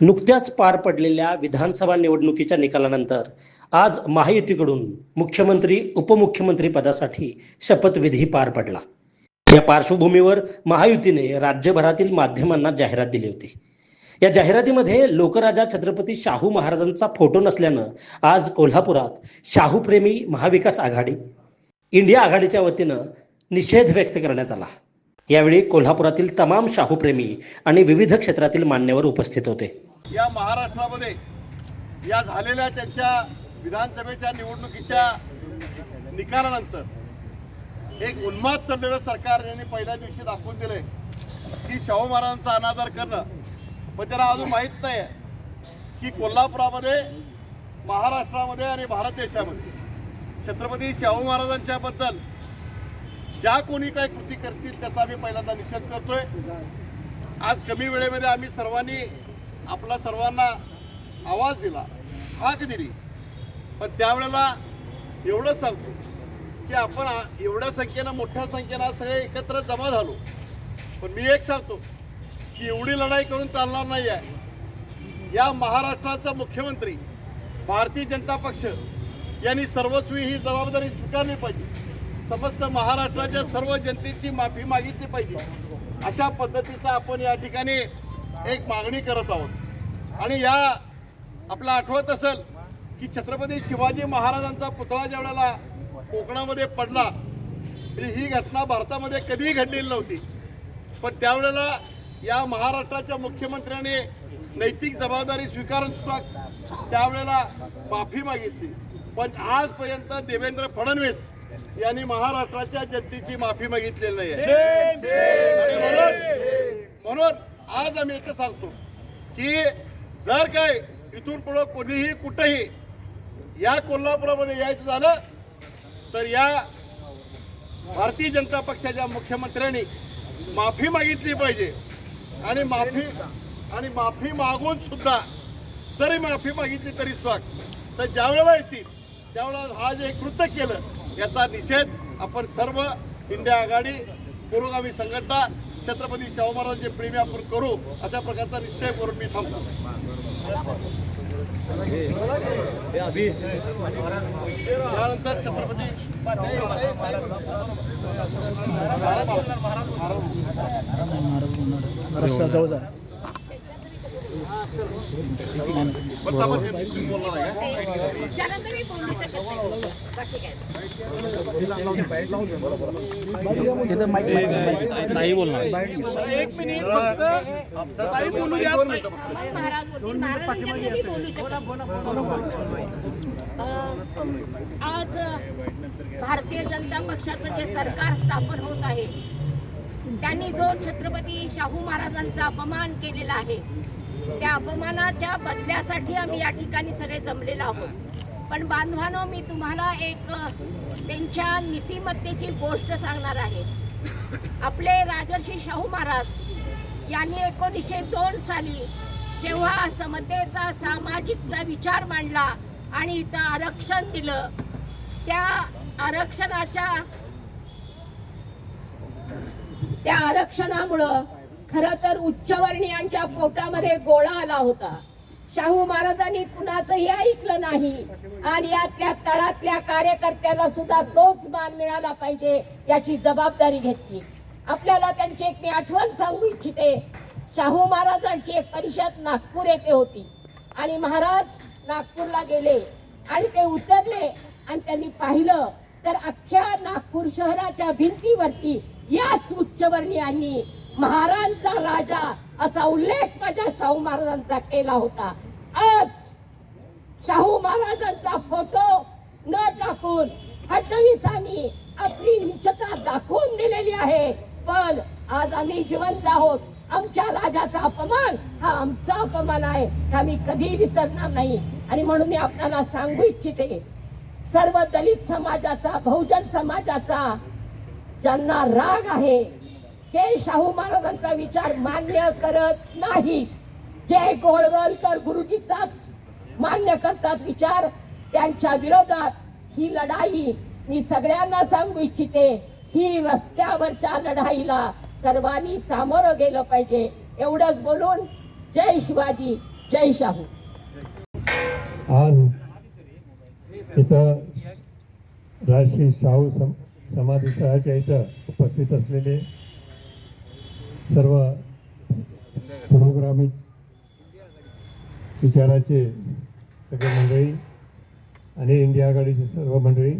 नुकत्याच पार पडलेल्या विधानसभा निवडणुकीच्या निकालानंतर आज महायुतीकडून मुख्यमंत्री उपमुख्यमंत्री पदासाठी शपथविधी पार पडला. या पार्श्वभूमीवर महायुतीने राज्यभरातील माध्यमांना जाहिरात दिली होती. या जाहिरातीमध्ये लोकराजा छत्रपती शाहू महाराजांचा फोटो नसल्यानं आज कोल्हापुरात शाहूप्रेमी महाविकास आघाडी इंडिया आघाडीच्या वतीनं निषेध व्यक्त करण्यात आला. यावेळी कोल्हापुरातील तमाम शाहूप्रेमी आणि विविध क्षेत्रातील मान्यवर उपस्थित होते. या महाराष्ट्रामध्ये या झालेल्या त्यांच्या विधानसभेच्या निवडणुकीच्या निकालानंतर एक उन्माद चाललेलं सरकार यांनी पहिल्या दिवशी दाखवून दिले की शाहू महाराजांचा अनादर करणं. पण त्याला अजून माहीत नाही आहे की कोल्हापुरामध्ये महाराष्ट्रामध्ये आणि भारत देशामध्ये छत्रपती शाहू महाराजांच्या बद्दल ज्या कोणी काही कृती करतील त्याचा आम्ही पहिल्यांदा निषेध करतोय. आज कमी वेळेमध्ये आम्ही सर्वांनी आपला सर्वांना आवाज दिला हाक दिली. पण त्यावेळेला एवढं सांगतो की आपण एवढ्या संख्येनं मोठ्या संख्येनं सगळे एकत्र जमा झालो. पण मी एक सांगतो की एवढी लढाई करून चालणार नाही आहे. या महाराष्ट्राचा मुख्यमंत्री भारतीय जनता पक्ष यांनी सर्वस्वी ही जबाबदारी स्वीकारली पाहिजे. समस्त महाराष्ट्राच्या सर्व जनतेची माफी मागितली पाहिजे. अशा पद्धतीचा आपण या ठिकाणी एक मागणी करत आहोत. आणि या आपला आठवत असेल की छत्रपती शिवाजी महाराजांचा पुतळा ज्या वेळेला कोकणामध्ये पडला तरी ही घटना भारतामध्ये कधीही घडलेली नव्हती. पण त्यावेळेला या महाराष्ट्राच्या मुख्यमंत्र्याने नैतिक जबाबदारी स्वीकारून सुद्धा त्यावेळेला माफी मागितली. पण आजपर्यंत देवेंद्र फडणवीस यांनी महाराष्ट्राच्या जनतेची माफी मागितलेली नाही म्हणून आज आम्ही इथं सांगतो की जर काय इथून पुढं कोणीही कुठेही या कोल्हापुरामध्ये यायचं झालं तर या भारतीय जनता पक्षाच्या मुख्यमंत्र्यांनी माफी मागितली पाहिजे. आणि माफी आणि माफी मागून सुद्धा जरी माफी मागितली तरी सुद्धा तर ज्यावेळेला येतील त्यावेळेला हा जे कृत्य केलं याचा निषेध आपण सर्व इंडिया आघाडी पुरोगामी संघटना छत्रपती शाहू महाराजांचे प्रेमी आपण करू अशा प्रकारचा निश्चय करून मी थांबतो त्यानंतर छत्रपती आपण महाराज बोलू आज भारतीय जनता पक्षाचं जे सरकार स्थापन होत आहे त्यांनी जो छत्रपती शाहू महाराजांचा अपमान केलेला आहे त्या अपमानाच्या बदल्यासाठी आम्ही या ठिकाणी सगळे जमलेलो आहोत. पण बांधवानो मी तुम्हाला एक त्यांच्या नीतिमत्तेची गोष्ट सांगणार आहे. आपले राजर्षी शाहू महाराज यांनी एकोणीसशे दोन साली जेव्हा समतेचा सामाजिकचा विचार मांडला आणि इथं आरक्षण दिलं त्या आरक्षणाच्या त्या आरक्षणामुळं खर तर उच्चवर्णीयांच्या पोटामध्ये गोळा आला होता. शाहू महाराजांनी कुणाचंही ऐकलं नाही. आणि यातल्या तळातल्या कार्यकर्त्याला सुद्धा तोच मान मिळाला पाहिजे याची जबाबदारी घेतली. आपल्याला त्यांची एक मी आठवण सांगू इच्छिते. शाहू महाराजांची एक परिषद नागपूर येथे होती. आणि महाराज नागपूरला गेले आणि ते उतरले आणि त्यांनी पाहिलं तर अख्ख्या नागपूर शहराच्या भिंतीवरती याच उच्चवर्णीयांनी महाराजांचा राजा असा उल्लेख माझ्या शाहू महाराजांचा केला होता. आज शाहू महाराजांचा फोटो न टाकून फडणवीसांनी आपली निचता दाखवून दिलेली आहे. पण आज आम्ही जिवंत आहोत. आमच्या राजाचा अपमान हा आमचा अपमान आहे. आम्ही कधी विसरणार नाही. आणि म्हणून मी आपल्याला सांगू इच्छिते सर्व दलित समाजाचा बहुजन समाजाचा ज्यांना राग आहे जय शाहू महाराजांचा विचार मान्य करत नाही. जे गोळवलकर गुरुजीचाच मान्य करतात विचार. त्यांच्या विरोधात ही लढाई मी सगळ्यांना सांगू इच्छिते. ही रस्त्यावरच्या लढाईला सर्वांनी सामोरं गेलं पाहिजे. एवढंच बोलून जय शिवाजी जय शाहू. आज इथं राजश्री शाहू सम समाधी स्थळाच्या इथं उपस्थित असलेले सर्व पुरोग्रामी विचाराचे सगळे मंडळी आणि इंडिया आघाडीची सर्व मंडळी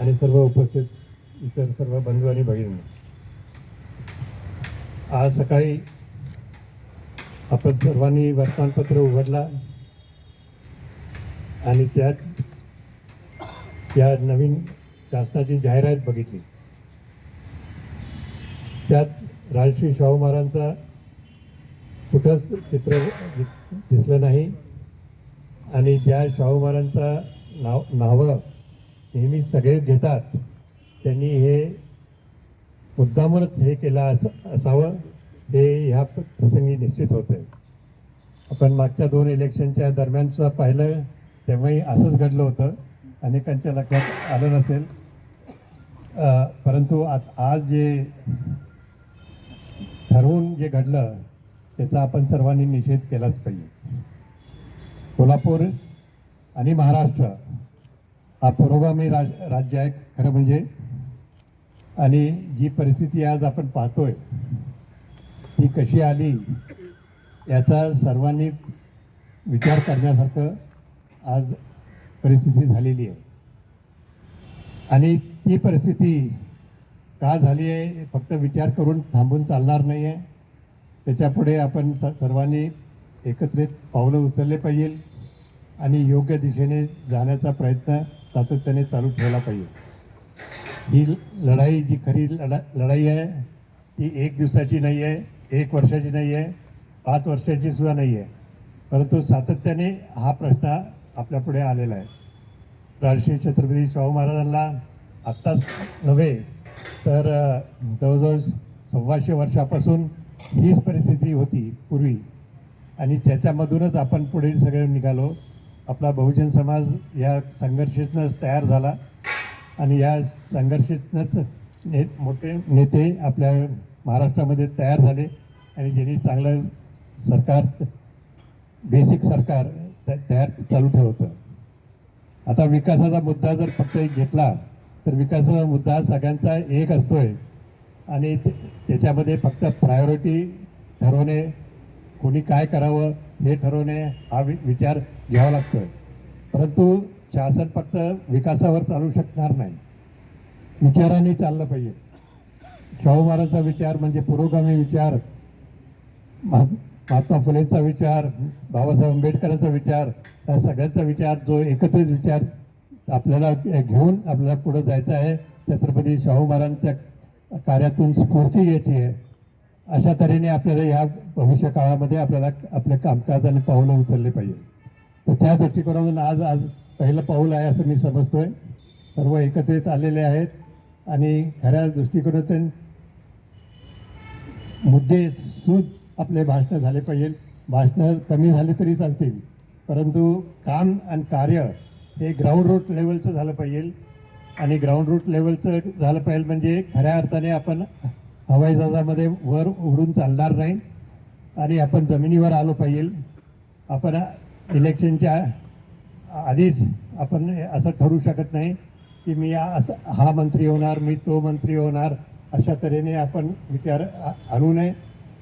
आणि सर्व उपस्थित इतर सर्व बंधू आणि भगिनी. आज सकाळी आपण सर्वांनी वर्तमानपत्र उघडला आणि त्यात या नवीन शासनाची जाहिरात बघितली. त्यात राजश्री शाहू महाराजांचा कुठंच चित्र दि- दिसलं नाही. आणि ज्या शाहू महाराजांचा नाव नावं नेहमी सगळे घेतात त्यांनी हे मुद्दामच हे केलं अस- असावं हे ह्या प्रसंगी निश्चित होतं. आपण मागच्या दोन इलेक्शनच्या दरम्यानसुद्धा पाहिलं तेव्हाही असंच घडलं होतं. अनेकांच्या लक्षात आलं नसेल. परंतु आत- आज जे ठरवून जे घडलं त्याचा आपण सर्वांनी निषेध केलाच पाहिजे. कोल्हापूर आणि महाराष्ट्र हा पुरोगामी राज राज्य आहे खरं म्हणजे. आणि जी परिस्थिती आज आपण पाहतोय ती कशी आली याचा सर्वांनी विचार करण्यासारखं आज परिस्थिती झालेली आहे. आणि ती परिस्थिती का झाली आहे फक्त विचार करून थांबून चालणार नाही आहे. त्याच्यापुढे आपण स सर्वांनी एकत्रित पावलं उचलले पाहिजे आणि योग्य दिशेने जाण्याचा प्रयत्न सातत्याने चालू ठेवला पाहिजे. ही लढाई जी खरी लढा लढाई आहे ती एक दिवसाची नाही आहे एक वर्षाची नाही आहे पाच वर्षाची सुद्धा नाही आहे. परंतु सातत्याने हा प्रश्न आपल्यापुढे आलेला आहे. राजश्री छत्रपती शाहू महाराजांना आत्ताच नव्हे तर जवळजवळ सव्वाशे वर्षापासून हीच परिस्थिती होती पूर्वी. आणि त्याच्यामधूनच आपण पुढे सगळे निघालो. आपला बहुजन समाज या संघर्षातनंच तयार झाला. आणि या संघर्षातनंच ने मोठे नेते आपल्या महाराष्ट्रामध्ये तयार झाले. आणि ज्यांनी चांगलं सरकार बेसिक सरकार त- तयार चालू ठेवतं आता विकासाचा मुद्दा जर फक्त एक घेतला तर विकासाचा मुद्दा सगळ्यांचा एक असतोय. आणि ते- त्याच्यामध्ये फक्त प्रायोरिटी ठरवणे कोणी काय करावं हे ठरवणे हा वि विचार घ्यावा लागतोय. परंतु शासन फक्त विकासावर चालू शकणार नाही. विचाराने चाललं पाहिजे. शाहू महाराजांचा विचार म्हणजे पुरोगामी विचार महा- महात्मा फुलेंचा विचार बाबासाहेब आंबेडकरांचा विचार या सगळ्यांचा विचार जो एकत्रित विचार आपल्याला घेऊन आपल्याला पुढं जायचं आहे. छत्रपती शाहू महाराजांच्या कार्यातून स्फूर्ती घ्यायची आहे. अशा तऱ्हेने आपल्याला ह्या भविष्य काळामध्ये आपल्याला आपल्या कामकाजाने पावलं उचलले पाहिजे. तर त्या दृष्टिकोनातून आज आज पहिलं पाऊल आहे असं मी समजतोय. सर्व एकत्रित आलेले आहेत आणि खऱ्या दृष्टिकोनातून मुद्दे सूद आपले भाषणं झाले पाहिजे. भाषणं कमी झाले तरी चालतील. परंतु काम आणि कार्य हे ग्राउंड रूट लेवलचं झालं पाहिजे. आणि ग्राउंड रूट लेवलचं झालं पाहिजे म्हणजे खऱ्या अर्थाने आपण हवाई जहाजामध्ये वर उडून चालणार नाही. आणि आपण जमिनीवर आलो पाहिजे. आपण इलेक्शनच्या आधीच आपण असं ठरू शकत नाही की मी असं हा मंत्री होणार मी तो मंत्री होणार अशा तऱ्हेने आपण विचार आणू नये.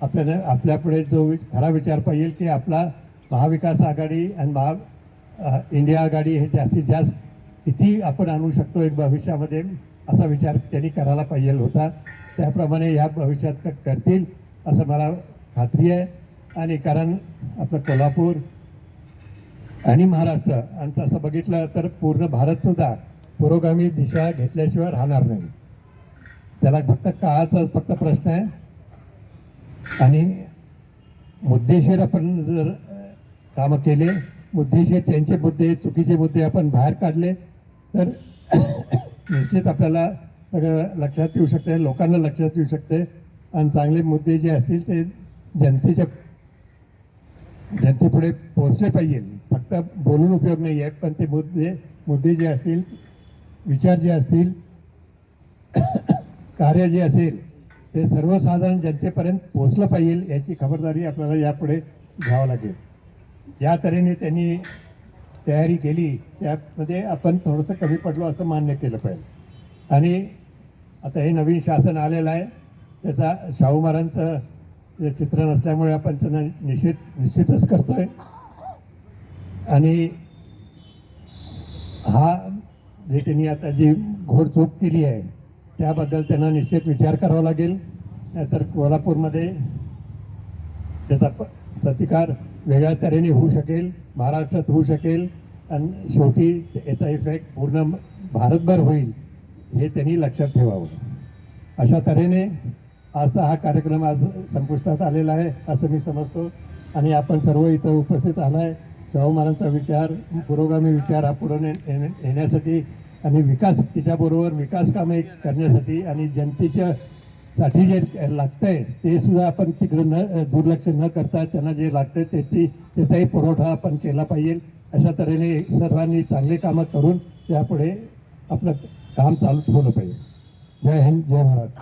आपल्याला आपल्यापुढे जो वि- खरा विचार पाहिजे की आपला महाविकास आघाडी आणि महा इंडिया आघाडी हे जास्तीत जास्त किती आपण आणू शकतो एक भविष्यामध्ये असा विचार त्यांनी करायला पाहिजे होता. त्याप्रमाणे या भविष्यात क- करतील असं मला खात्री आहे. आणि कारण आपलं कोल्हापूर आणि महाराष्ट्र आणि तसं बघितलं तर पूर्ण भारतसुद्धा पुरोगामी दिशा घेतल्याशिवाय राहणार नाही. त्याला फक्त काळाचाच फक्त प्रश्न आहे. आणि मुद्देशीर आपण जर कामं केले मुद्देशीर त्यांचे मुद्दे चुकीचे मुद्दे आपण बाहेर काढले तर निश्चित आपल्याला सगळं लक्षात येऊ शकते लोकांना लक्षात येऊ शकते. आणि चांगले मुद्दे जे असतील ते जनतेच्या जनतेपुढे पोहोचले पाहिजे. फक्त बोलून उपयोग नाही आहे पण ते मुद्दे मुद्दे जे असतील विचार जे असतील कार्य जे असेल ते सर्वसाधारण जनतेपर्यंत पोहोचलं पाहिजे याची खबरदारी आपल्याला यापुढे घ्यावं लागेल. ज्या तऱ्हेने त्यांनी तयारी केली. त्यामध्ये आपण थोडंसं कमी पडलो असं मान्य केलं पाहिजे. आणि आता हे नवीन शासन आलेलं आहे. त्याचा शाहू महाराजांचं चित्र नसल्यामुळे आपण त्यांना निश्चित निश्चितच करतो आहे आणि हा जे त्यांनी आता जी घोडचूक केली आहे त्याबद्दल त्यांना निश्चित विचार करावा लागेल. नाहीतर कोल्हापूरमध्ये त्याचा प प्रतिकार वेगळ्या तऱ्हेने होऊ शकेल महाराष्ट्रात होऊ शकेल. आणि शेवटी याचा इफेक्ट पूर्ण भारतभर होईल हे त्यांनी लक्षात ठेवावं. अशा तऱ्हेने आजचा हा कार्यक्रम आज संपुष्टात आलेला आहे असं मी समजतो. आणि आपण सर्व इथं उपस्थित आला आहे शाहू महाराजांचा विचार पुरोगामी विचार हा पुढे येण्यासाठी नेण्यासाठी आणि विकास तिच्याबरोबर विकास कामे करण्यासाठी आणि जनतेच्या साठी जे लागतंय ते सुद्धा आपण तिकडे न दुर्लक्ष न करता त्यांना जे लागतंय त्याची त्याचाही पुरवठा आपण केला पाहिजे. अशा तऱ्हेने सर्वांनी चांगले कामं करून त्यापुढे आपलं काम चालू ठेवलं पाहिजे. जय हिंद जय महाराष्ट्र.